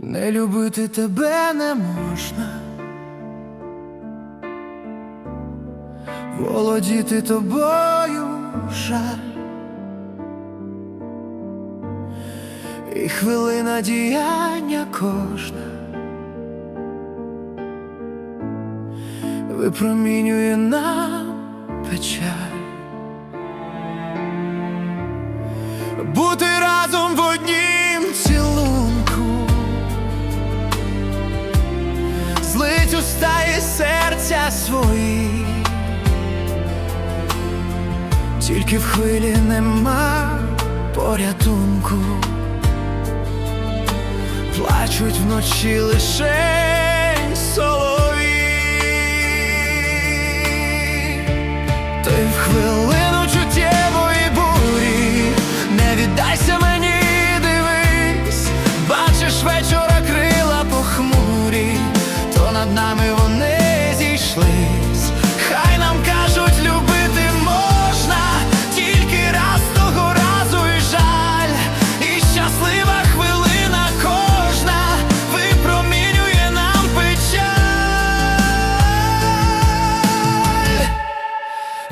Не любити тебе не можна, володіти тобою жаль, і хвилина діяння кожна. Випромінює нам печаль. Бути Гріють уста і серця свої, тільки в хвилі нема порятунку, плачуть вночі лише.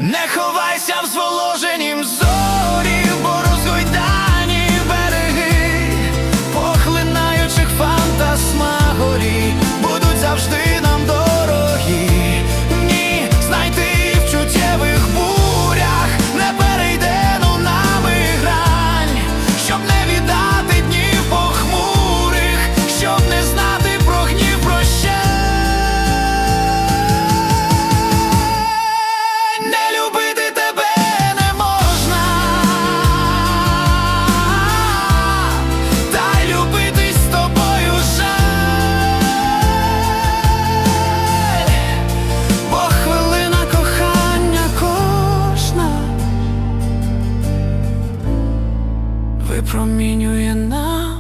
не ховайся в зволоженім зорі. випромінює нас.